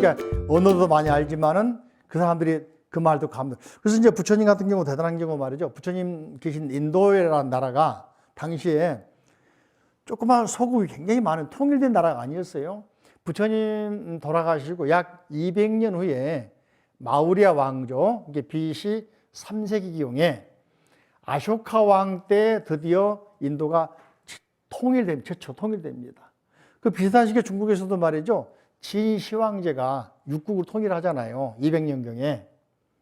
그러니까 언어도 많이 알지만은 그 사람들이 그 말도 감. 그래서 이제 부처님 같은 경우 대단한 경우 말이죠. 부처님 계신 인도라는 나라가 당시에 조그마한 소국이 굉장히 많은 통일된 나라가 아니었어요. 부처님 돌아가시고 약 200년 후에 마우리아 왕조, 이게 BC 3세기경에 아쇼카 왕 때 드디어 인도가 통일됩니다. 최초 통일됩니다. 그 비슷한 시기에 중국에서도 말이죠. 진시 황제가 육국을 통일하잖아요. 200년경에.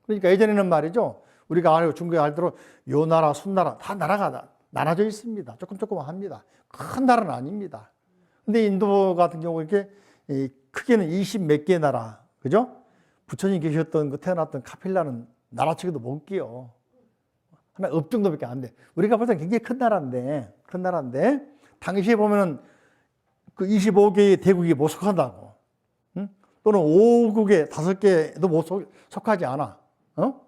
그러니까 예전에는 말이죠. 우리가 알고 중국에 알대로 요 나라, 순 나라 다 나라가 나- 나눠져 있습니다. 조금 조금 합니다. 큰 나라는 아닙니다. 근데 인도 같은 경우 이렇게 이 크게는 20 몇 개 나라, 그죠? 부처님 계셨던 그 태어났던 카필라는 나라치고도 못 끼요. 하나 업 정도밖에 안 돼. 우리가 볼 때는 굉장히 큰 나라인데, 큰 나라인데, 당시에 보면은 그 25개의 대국이 못 속한다고. 응? 또는 5국의 5개도 못 속, 속하지 않아. 어?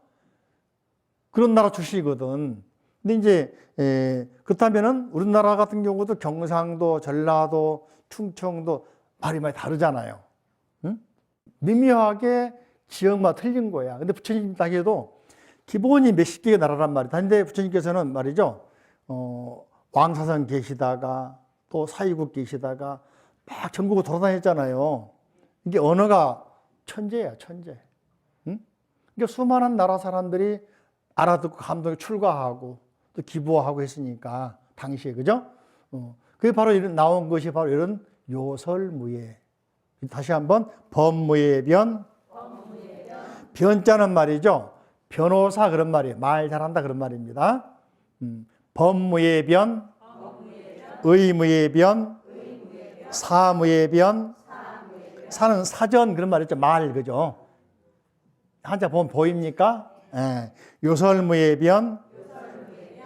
그런 나라 출신이거든. 근데 이제, 에, 그렇다면은 우리나라 같은 경우도 경상도, 전라도, 충청도 말이 많이 다르잖아요. 응? 미묘하게 지역마다 틀린 거야. 근데 부처님 따기에도 기본이 몇십 개의 나라란 말이다. 근데 부처님께서는 말이죠. 어, 왕사선 계시다가 또 사이국 계시다가 막 전국을 돌아다녔잖아요. 이게 언어가 천재야, 천재. 응? 그러니까 수많은 나라 사람들이 알아듣고 감동에 출가하고 또 기부하고 했으니까 당시에 그죠? 어, 그게 바로 이런 나온 것이 바로 이런 요설무예. 다시 한번 법무예 변. 변자는 말이죠. 변호사 그런 말이에요. 말 잘한다 그런 말입니다. 음, 법무예 변, 의무예 변, 사무예 변. 사는 사전 그런 말 있죠. 말 그죠? 한자 보면 보입니까? 예. 요설무예 변.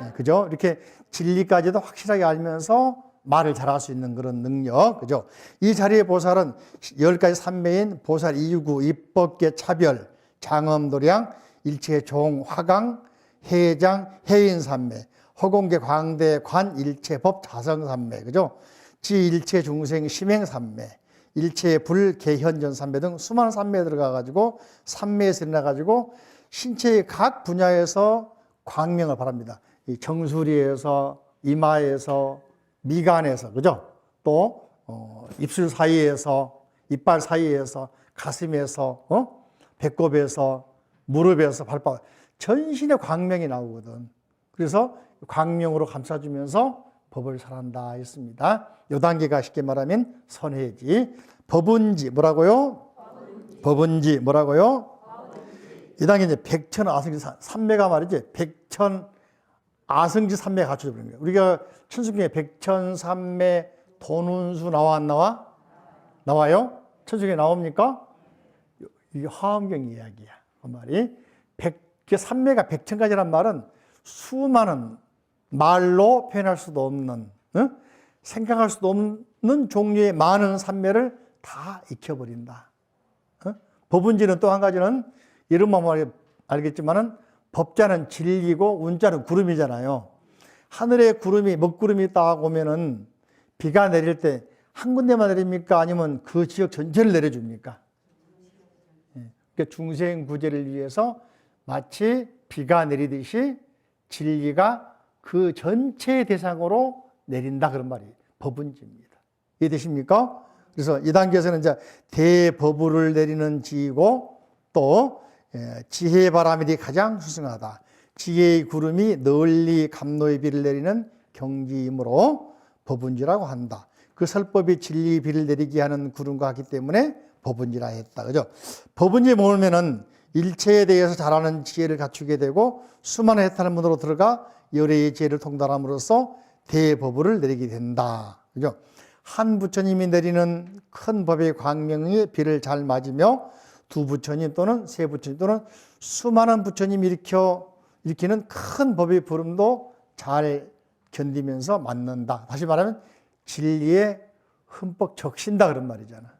예, 그죠? 이렇게 진리까지도 확실하게 알면서 말을 잘할 수 있는 그런 능력, 그죠? 이 자리의 보살은 열 가지 삼매인 보살 이유구, 입법계 차별, 장엄도량, 일체 종, 화강, 해장, 해인 삼매, 허공계 광대, 관, 일체 법, 자성 삼매, 그죠? 지 일체 중생, 심행 삼매, 일체 불, 개현전 삼매 등 수많은 삼매에 들어가 가지고 삼매에서 일어나 가지고 신체의 각 분야에서 광명을 바랍니다. 이 정수리에서 이마에서 미간에서 그죠? 또 어, 입술 사이에서 이빨 사이에서 가슴에서 어? 배꼽에서 무릎에서 발바닥 전신에 광명이 나오거든. 그래서 광명으로 감싸주면서 법을 설한다 했습니다. 요 단계가 쉽게 말하면 선해지. 법은지 뭐라고요? 법은지 뭐라고요? 이 단계 이제 백천 아승지 삼매가 말이지 백천 아승지 삼매 갖춰져 거예요. 우리가 천수경에 백천 삼매 돈운수 나와 안 나와? 나와요? 천수경에 나옵니까? 이게 화엄경 이야기야. 그 말이 백, 그 삼매가 백천 가지란 말은 수많은 말로 표현할 수도 없는, 응? 생각할 수도 없는 종류의 많은 삼매를 다 익혀버린다. 어? 법은지는 또 한 가지는 이름만 보면 알겠지만은 법자는 진리고 운자는 구름이잖아요. 하늘에 구름이 먹구름이 딱 오면은 비가 내릴 때 한 군데만 내립니까? 아니면 그 지역 전체를 내려줍니까? 예. 그러니까 중생 구제를 위해서 마치 비가 내리듯이 진리가 그 전체 대상으로 내린다 그런 말이 법은지입니다. 이해되십니까? 그래서 이 단계에서는 이제 대법을 내리는 지이고 또 예, 지혜의 바람이 가장 수승하다. 지혜의 구름이 널리 감로의 비를 내리는 경지이므로 법은지라고 한다. 그 설법이 진리 비를 내리게 하는 구름과 같기 때문에 법은지라 했다. 그죠? 법은지에 모으면은 일체에 대해서 잘 아는 지혜를 갖추게 되고 수많은 해탈 문으로 들어가 열애의 지혜를 통달함으로써 대법을 내리게 된다. 그죠? 한 부처님이 내리는 큰 법의 광명의 비를 잘 맞으며 두 부처님 또는 세 부처님 또는 수많은 부처님이 일으켜 일으키는 큰 법의 부름도 잘 견디면서 맞는다. 다시 말하면 진리에 흠뻑 적신다 그런 말이잖아.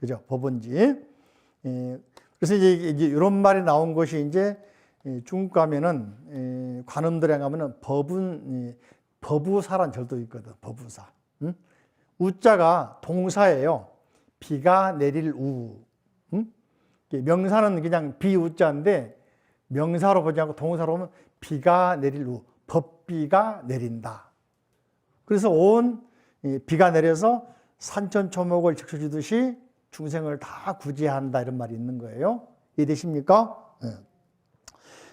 그죠? 법은지. 예, 그래서 이제, 이제 이런 말이 나온 것이 이제 예, 중국 가면은 예, 관음들에 가면은 법은 예, 법우사란 절도 있거든. 법우사. 응? 우자가 동사예요. 비가 내릴 우. 응? 명사는 그냥 비우자인데 명사로 보지 않고 동사로 보면 비가 내릴 우, 법비가 내린다. 그래서 온이 비가 내려서 산천초목을 지켜주듯이 중생을 다 구제한다 이런 말이 있는 거예요. 이해되십니까? 예.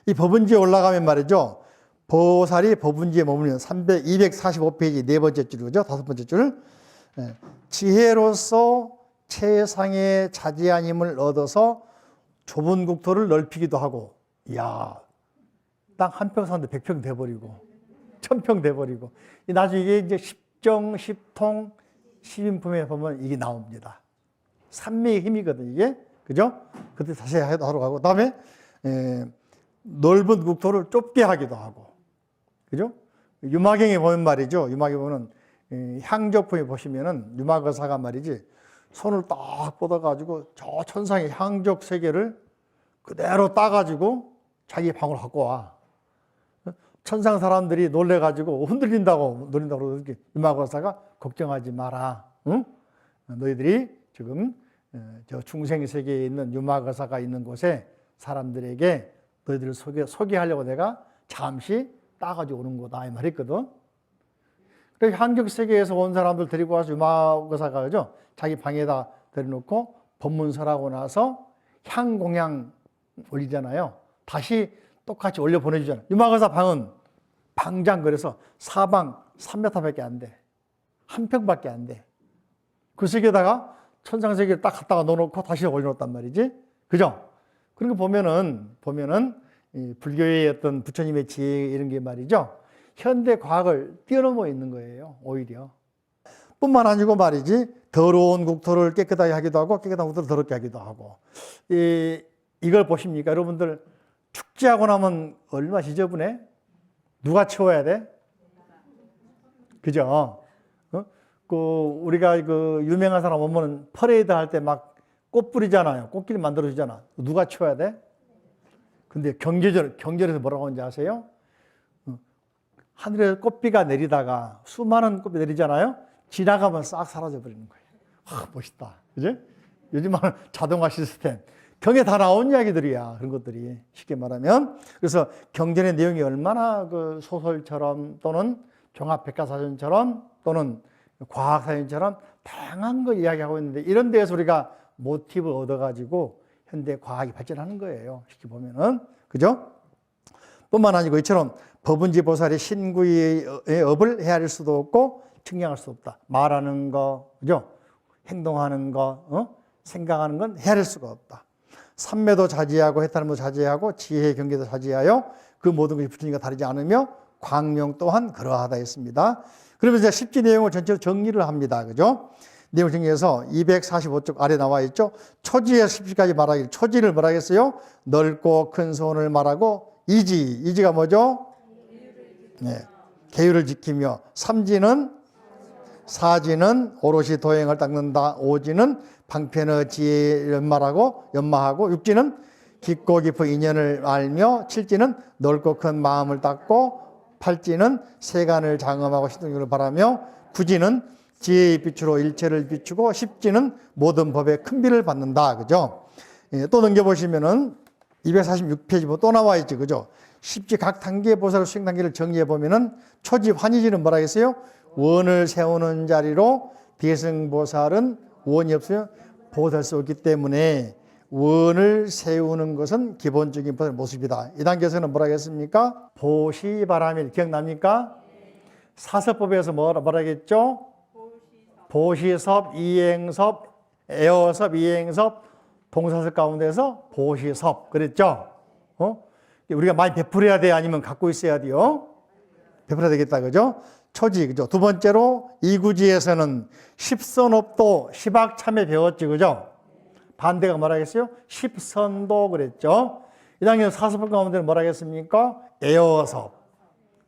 이 법은지에 올라가면 말이죠. 보살이 법은지에 머무르는 300, 245페이지 네 번째 줄이죠. 다섯 번째 줄. 예. 지혜로서 최상의 자제한 힘을 얻어서 좁은 국토를 넓히기도 하고, 이야, 땅 한 평 사는데 100평 돼버리고, 천 평 돼버리고, 이 나중에 이제 십정, 십통, 십인품에 보면 이게 나옵니다. 산미의 힘이거든, 이게. 그죠? 그때 다시 하도록 하고, 그 다음에, 에, 넓은 국토를 좁게 하기도 하고, 그죠? 유마경에 보면 말이죠. 유마경에 보면 이 향적품에 보시면은 유마거사가 말이지 손을 딱 뻗어가지고 저 천상의 향적 세계를 그대로 따가지고 자기 방으로 갖고 와. 천상 사람들이 놀래가지고 흔들린다고 놀린다고 그러니까 유마거사가 걱정하지 마라. 응? 너희들이 지금 어, 저 중생 세계에 있는 유마거사가 있는 곳에 사람들에게 너희들을 소개, 소개하려고 내가 잠시 따가지고 오는 거다 이 말했거든. 그래서 한격 세계에서 온 사람들 데리고 와서 유마거사가 그죠? 자기 방에다 데려놓고 법문 설하고 나서 향 공양 올리잖아요. 다시 똑같이 올려 보내주잖아요. 유마거사 방은 방장 그래서 사방 3m밖에 안 돼. 한 평밖에 안 돼. 그 세계에다가 천상 세계를 딱 갖다가 넣어놓고 다시 올려놓았단 말이지. 그죠? 그런 거 보면은, 보면은, 이 불교의 어떤 부처님의 지혜 이런 게 말이죠. 현대 과학을 뛰어넘어 있는 거예요. 오히려. 뿐만 아니고 말이지, 더러운 국토를 깨끗하게 하기도 하고, 깨끗한 국토를 더럽게 하기도 하고. 이, 이걸 보십니까? 여러분들, 축제하고 나면 얼마 지저분해? 누가 치워야 돼? 그죠? 어? 그, 우리가 그 유명한 사람 오면은 퍼레이드 할 때 막 꽃 뿌리잖아요. 꽃길 만들어주잖아. 누가 치워야 돼? 근데 경제절, 경절에서 뭐라고 하는지 아세요? 어, 하늘에 꽃비가 내리다가 수많은 꽃비 내리잖아요? 지나가면 싹 사라져 버리는 거예요. 와, 멋있다. 그지? 요즘은 자동화 시스템. 경에 다 나온 이야기들이야. 그런 것들이. 쉽게 말하면. 그래서 경전의 내용이 얼마나 그 소설처럼 또는 종합백과사전처럼 또는 과학사전처럼 다양한 걸 이야기하고 있는데 이런 데에서 우리가 모티브를 얻어가지고 현대 과학이 발전하는 거예요. 쉽게 보면은. 그죠? 뿐만 아니고 이처럼 법은지 보살이 신구의 업을 헤아릴 수도 없고 측량할 수 없다. 말하는 거, 그죠? 행동하는 거, 어? 생각하는 건 헤아릴 수가 없다. 삼매도 자제하고 해탈도 자제하고 지혜 경계도 자제하여 그 모든 것이 부처님과 다르지 않으며 광명 또한 그러하다 했습니다. 그러면서 십지 내용을 전체로 정리를 합니다. 그죠? 내용 정리해서 245쪽 아래 나와 있죠. 초지의 십지까지 말하기 초지를 했어요? 넓고 큰 소원을 말하고 이지, 이지가 뭐죠? 네. 계율을 지키며 삼지는 사지는 오롯이 도행을 닦는다. 오지는 방편의 지혜를 연말하고 연마하고 육지는 깊고 깊은 인연을 알며 칠지는 넓고 큰 마음을 닦고 팔지는 세간을 장엄하고 신동력을 바라며 구지는 지혜의 빛으로 일체를 비추고 십지는 모든 법의 큰 비를 받는다. 그죠? 예, 또 넘겨보시면은 246페이지 또 나와 있죠. 그죠? 십지 각 단계 보살 수행 단계를 정리해 보면은 초지 환희지는 뭐라 했어요? 원을 세우는 자리로 대승보살은 원이 없어요. 보살 수 없기 때문에 원을 세우는 것은 기본적인 보살 모습이다. 이 단계에서는 뭐라 했습니까? 보시바람일 기억납니까? 사서법에서 뭐라 뭐라 했죠? 보시섭, 이행섭, 애어섭, 이행섭, 동사섭 가운데서 보시섭 그랬죠? 어? 우리가 많이 베풀어야 돼 아니면 갖고 있어야 돼요? 베풀어야 되겠다 그죠? 초지 그죠? 두 번째로 이구지에서는 십선업도 십악참에 배웠지 그죠? 반대가 뭐라 했어요? 십선도 그랬죠? 이 단계는 사서법 가운데는 뭐라 했습니까? 애어섭,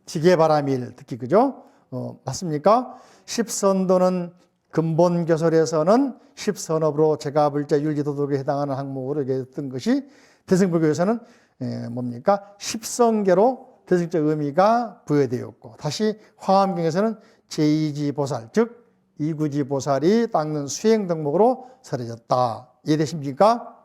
지게바람일 특히 그죠? 어, 맞습니까? 십선도는 근본 교설에서는 십선업으로 제가불자 율지도덕에 해당하는 항목으로 얘기했던 것이 대승불교에서는 에, 뭡니까? 십성계로 대승적 의미가 부여되었고 다시 화엄경에서는 제2지 보살 즉 이구지 보살이 닦는 수행 덕목으로 설해졌다. 이해되십니까?